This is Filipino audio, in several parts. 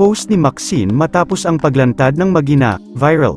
post ni Maxine matapos ang paglantad ng magina, viral.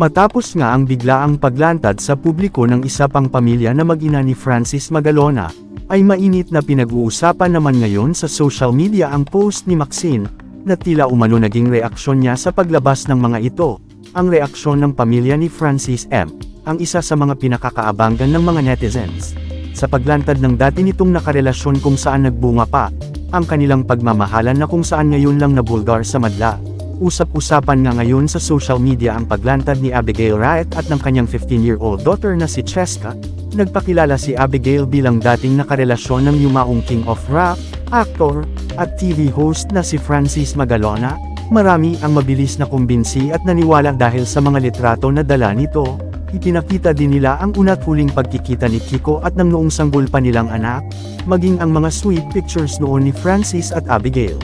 Matapos nga ang biglaang paglantad sa publiko ng isa pang pamilya na mag-ina ni Francis Magalona, ay mainit na pinag-uusapan naman ngayon sa social media ang post ni Maxine, na tila umano naging reaksyon niya sa paglabas ng mga ito. Ang reaksyon ng pamilya ni Francis M., ang isa sa mga pinakakaabangan ng mga netizens. Sa paglantad ng dati nitong nakarelasyon kung saan nagbunga pa, ang kanilang pagmamahalan na kung saan ngayon lang nabulgar sa madla. Usap-usapan nga ngayon sa social media ang paglantad ni Abigail Wright at ng kanyang 15-year-old daughter na si Cheska. Nagpakilala si Abigail bilang dating nakarelasyon ng yumaong king of rap, actor, at TV host na si Francis Magalona. Marami ang mabilis na kumbinsi at naniwala dahil sa mga litrato na dala nito. Ipinakita din nila ang una't huling pagkikita ni Kiko at ng noong sanggol pa nilang anak, maging ang mga sweet pictures noon ni Francis at Abigail.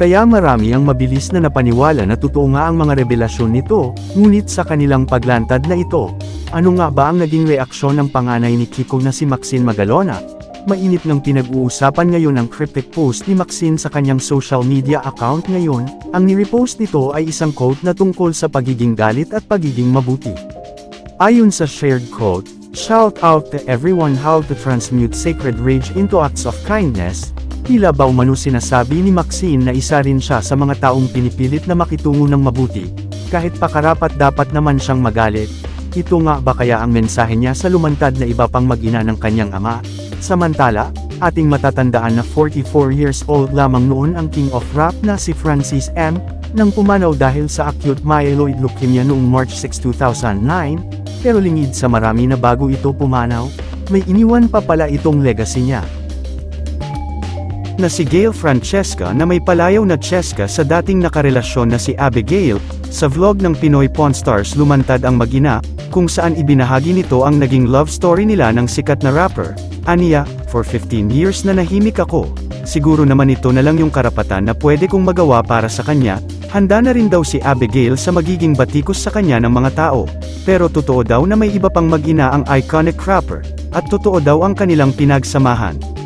Kaya marami ang mabilis na napaniwala na totoo nga ang mga revelasyon nito, ngunit sa kanilang paglantad na ito, ano nga ba ang naging reaksyon ng panganay ni Kiko na si Maxine Magalona? Mainit ng pinag-uusapan ngayon ang cryptic post ni Maxine sa kanyang social media account ngayon, ang nirepost nito ay isang quote na tungkol sa pagiging galit at pagiging mabuti. Ayon sa shared quote, Shout out to everyone how to transmute sacred rage into acts of kindness, Tila ba umano sinasabi ni Maxine na isa rin siya sa mga taong pinipilit na makitungo ng mabuti, kahit pakarapat dapat naman siyang magalit. Ito nga ba kaya ang mensahe niya sa lumantad na iba pang mag-ina ng kanyang ama? Samantala, ating matatandaan na 44 years old lamang noon ang King of Rap na si Francis M. nang pumanaw dahil sa acute myeloid leukemia noong March 6, 2009, pero lingid sa marami na bago ito pumanaw, may iniwan pa pala itong legacy niya na si Gail Francesca na may palayaw na Cheska sa dating nakarelasyon na si Abigail, sa vlog ng Pinoy Pawn Stars lumantad ang magina, kung saan ibinahagi nito ang naging love story nila ng sikat na rapper. Aniya, for 15 years na nahimik ako, siguro naman ito na lang yung karapatan na pwede kong magawa para sa kanya, handa na rin daw si Abigail sa magiging batikos sa kanya ng mga tao, pero totoo daw na may iba pang mag-ina ang iconic rapper, at totoo daw ang kanilang pinagsamahan.